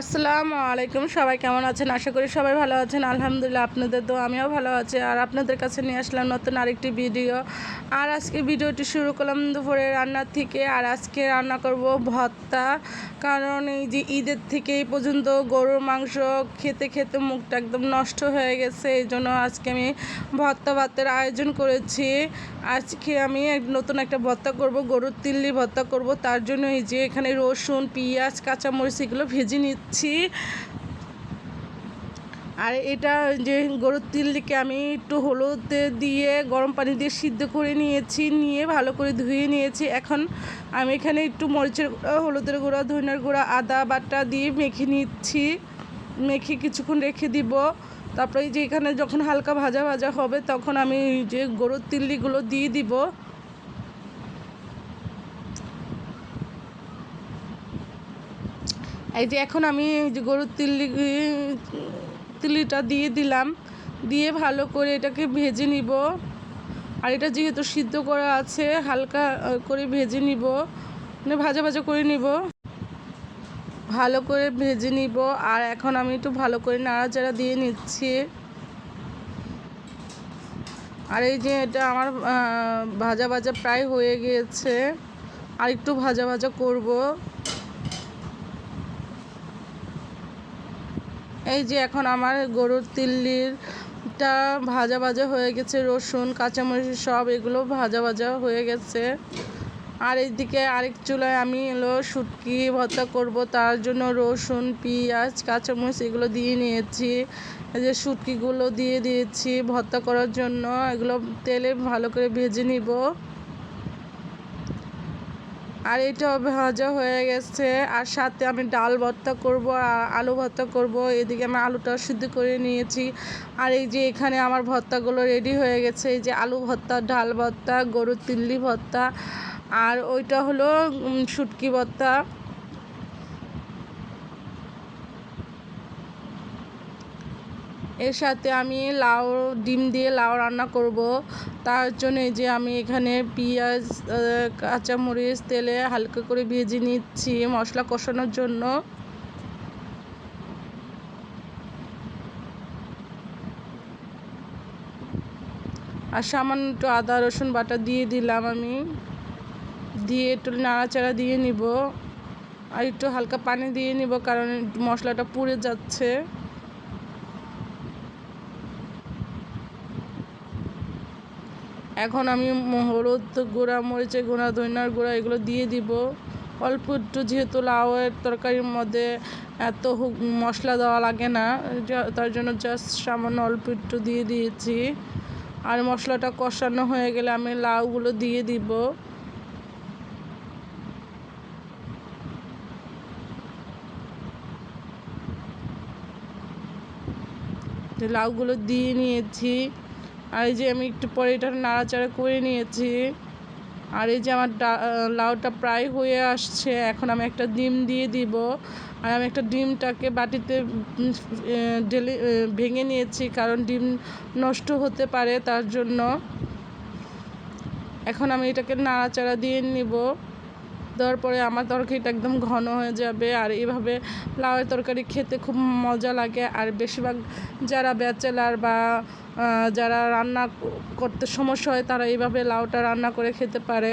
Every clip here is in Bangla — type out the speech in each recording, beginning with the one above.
আসসালামু আলাইকুম, সবাই কেমন আছেন? আশা করি সবাই ভালো আছেন। আলহামদুলিল্লাহ, আপনাদের তো আমিও ভালো আছি। আর আপনাদের কাছে নিয়ে আসলাম নতুন আরেকটি ভিডিও। আর আজকে ভিডিওটি শুরু করলাম দুপুরে রান্নার থেকে। আর আজকে রান্না করব ভর্তা। কারণ এই যে ঈদের থেকে এই পর্যন্ত গরুর মাংস খেতে খেতে মুখটা একদম নষ্ট হয়ে গেছে। এই জন্য আজকে আমি ভর্তা ভাতের আয়োজন করেছি। আজকে আমি নতুন একটা ভর্তা করব, গরুর তিল্লি ভর্তা করব। তার জন্য এই যে এখানে রসুন, পেঁয়াজ, কাঁচামরিচ, এগুলো ভেজে নিচ্ছি আর এটা যে গরুর তিলটিকে আমি একটু হলুদ দিয়ে, গরম পানি দিয়ে সিদ্ধ করে নিয়েছি, নিয়ে ভালো করে ধুয়ে নিয়েছি। এখন আমি এখানে একটু মরিচের গুঁড়া, হলুদের গুঁড়া, ধনিয়ার গুঁড়া, আদা বাটা দিয়ে মেখে নিচ্ছি। মেখে কিছুক্ষণ রেখে দিব। তারপরে যে এখানে যখন হালকা ভাজা ভাজা হবে, তখন আমি যে গরুর তিল্লিগুলো দিয়ে দিব। এই যে এখন আমি গরুর তিল্লি, তিল্লিটা দিয়ে দিলাম। দিয়ে ভালো করে এটাকে ভেজে নিব। আর এটা যেহেতু সিদ্ধ করা আছে, হালকা করে ভেজে নিব। মানে ভাজা ভাজা করে নিব। ভালো করে ভেজে নিব। আর এখন আমি একটু ভালো করে নাড়াচাড়া দিয়ে নিচ্ছি। আর এই যে এটা আমার ভাজা ভাজা প্রায় হয়ে গিয়েছে। আর একটু ভাজা ভাজা করব। এই যে এখন আমার গরুর তিল্লিরটা ভাজা ভাজা হয়ে গেছে, রসুন, কাঁচামরিচ সব এগুলো ভাজা ভাজা হয়ে গেছে। আর এইদিকে আরেক চুলায় আমি এলো শুটকি ভর্তা করব, তার জন্য রসুন, পেঁয়াজ, কাঁচামরিচ এগুলো দিয়ে নিয়েছি। এই যে শুটকিগুলো দিয়ে দিয়েছি ভর্তা করার জন্য, এগুলো তেলে ভালো করে ভেজে নিব। আর এটা ভাজা হয়ে গেছে। আর সাথে আমি ডাল ভর্তা করব আর আলু ভর্তা করব। এদিকে আমি আলুটা সিদ্ধ করে নিয়েছি। আর এই যে এখানে আমার ভর্তাগুলো রেডি হয়ে গেছে। এই যে আলু ভর্তা, ডাল ভর্তা, গরুর তিল্লি ভর্তা। আর ওইটা হলো শুটকি ভর্তা। এর সাথে আমি লাউ, ডিম দিয়ে লাউ রান্না করব। তার জন্য যে আমি এখানে পেঁয়াজ কাঁচামরিচ, তেলে হালকা করে ভেজে নিচ্ছি মশলা কষানোর জন্য। আর সামান্য একটু আদা, রসুন বাটা দিয়ে দিলাম আমি। দিয়ে একটু নাড়াচাড়া দিয়ে নিব। আর একটু হালকা পানি দিয়ে নিব কারণ মশলাটা পুড়ে যাচ্ছে। এখন আমি হলুদ গুঁড়া, মরিচের গুঁড়া, ধনিয়ার গুঁড়া এগুলো দিয়ে দিব। অল্প একটু যেহেতু লাউয়ের তরকারির মধ্যে এত মশলা দেওয়া লাগে না তার জন্য জাস্ট সামান্য অল্প একটু দিয়ে দিয়েছি। আর মশলাটা কষানো হয়ে গেলে আমি লাউগুলো দিয়ে দিব। লাউগুলো দিয়ে নিয়েছি। আর এই যে আমি একটু পরে এটা নাড়াচাড়া করে নিয়েছি। আর এই যে আমার লাউটা প্রায় হয়ে আসছে এখন আমি একটা ডিম দিয়ে দিব। আর আমি একটা ডিমটাকে বাটিতে আহ, ভেঙে নিয়েছি কারণ ডিম নষ্ট হতে পারে তার জন্য। এখন আমি এটাকে নাড়াচাড়া দিয়ে নিব। দেওয়ার পরে আমার তরকারিটা একদম ঘন হয়ে যাবে আর এভাবে লাউয়ের তরকারি খেতে খুব মজা লাগে। আর বেশিরভাগ যারা ব্যাচেলার বা যারা রান্না করতে সমস্যা হয় তারা এইভাবে লাউটা রান্না করে খেতে পারে।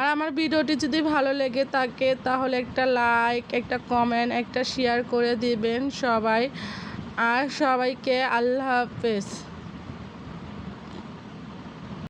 আর আমার ভিডিওটি যদি ভালো লেগে থাকে তাহলে একটা লাইক একটা কমেন্ট একটা শেয়ার করে দিবেন সবাই। আর সবাইকে আল্লাহ হাফেজ।